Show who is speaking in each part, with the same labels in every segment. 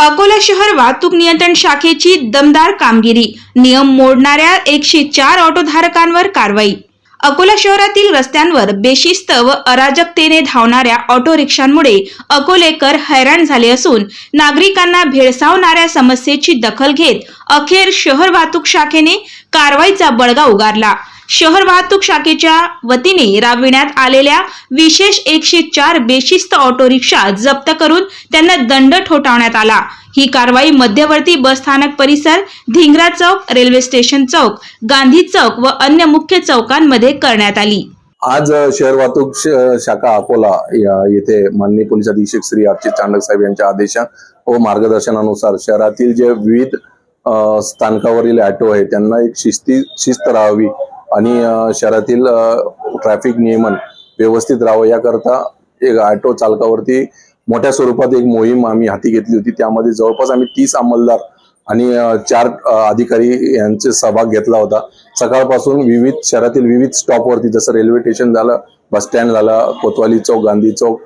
Speaker 1: अकोला शहर वाहतूक नियंत्रण शाखेची दमदार कामगिरी. नियम मोडणाऱ्या एकशे चार ऑटोधारकांवर कारवाई. अकोला शहरातील रस्त्यांवर बेशिस्त व अराजकतेने धावणाऱ्या ऑटो रिक्षांमुळे अकोलेकर हैराण झाले असून नागरिकांना भेडसावणाऱ्या समस्येची दखल घेत अखेर शहर वाहतूक शाखेने कारवाईचा बळगा उगारला. शहर वाहतूक शाखेच्या वतीने राबविण्यात आलेल्या विशेष एकशे चार बेशिस्त ऑटो रिक्षा जप्त करून त्यांना दंड ठोठावण्यात आला. ही कारवाई मध्यवर्ती बस स्थानक परिसर धिंगरा चौक रेल्वे स्टेशन चौक गांधी चौक व अन्य मुख्य चौकांमध्ये करण्यात आली.
Speaker 2: आज शहर वाहतूक शाखा अकोला येथे माननीय पोलीस अधीक्षक श्री अर्चित चांडक साहेब यांच्या आदेशा व मार्गदर्शनानुसार शहरातील जे विविध स्थानकावरील ऑटो आहे त्यांना एक शिस्ती शिस्त राहावी आणि शहरातील ट्रॅफिक नियमन व्यवस्थित राहावं याकरता एक ऑटो चालकावरती मोठ्या स्वरूपात एक मोहीम आम्ही हाती घेतली होती. त्यामध्ये जवळपास आम्ही तीस अंमलदार आणि चार अधिकारी यांचे सहभाग घेतला होता. सकाळपासून विविध शहरातील विविध स्टॉपवरती जसं रेल्वे स्टेशन झालं बस स्टँड झालं कोतवाली चौक गांधी चौक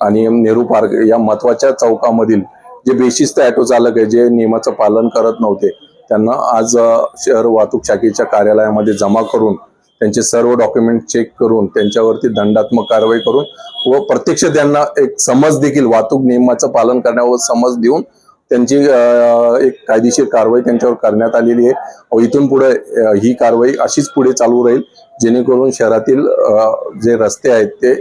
Speaker 2: आणि नेहरू पार्क या महत्त्वाच्या चौकामधील जे बेशिस्त ऑटो चालक आहे जे नियमाचं पालन करत नव्हते त्यांना आज शहर वाहतूक शाखेच्या कार्यालयामध्ये जमा करून त्यांचे सर्व डॉक्युमेंट चेक करून त्यांच्यावरती दंडात्मक कारवाई करून व प्रत्यक्ष त्यांना एक समज देखील वाहतूक नियमाचं पालन करण्यावर समज देऊन त्यांची एक कायदेशीर कारवाई त्यांच्यावर करण्यात आलेली आहे. व इथून पुढे ही कारवाई अशीच पुढे चालू राहील जेणेकरून शहरातील जे रस्ते आहेत ते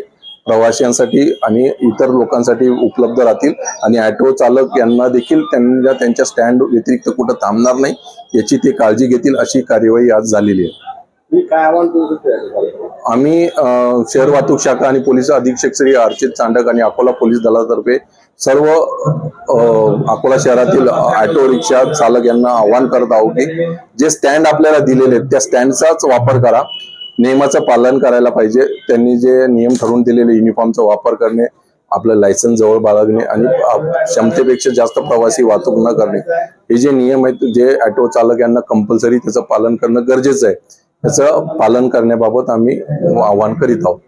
Speaker 2: प्रवाशांसाठी आणि इतर लोकांसाठी उपलब्ध राहतील. आणि ऑटो चालक यांना देखील त्यांना त्यांच्या स्टँड व्यतिरिक्त कुठं थांबणार नाही याची ते काळजी घेतील अशी कार्यवाही आज झालेली आहे. आम्ही शहर वाहतूक शाखा आणि पोलीस अधीक्षक श्री अर्चित चांडक आणि अकोला पोलीस दलातर्फे सर्व अकोला शहरातील ऑटो रिक्षा चालक यांना आवाहन करत आहोत की जे स्टँड आपल्याला दिलेले आहेत त्या स्टँडचाच वापर करा. नियमाचं पालन करायला पाहिजे. त्यांनी जे नियम ठरवून दिलेले युनिफॉर्मचा वापर करणे आपलं लायसन्स जवळ बाळगणे आणि क्षमतेपेक्षा जास्त प्रवासी वाहतूक न करणे. हे जे नियम आहेत जे ऑटो चालक यांना कंपल्सरी त्याचं पालन करणं गरजेचं आहे. त्याचं पालन करण्याबाबत आम्ही आवाहन करीत आहोत.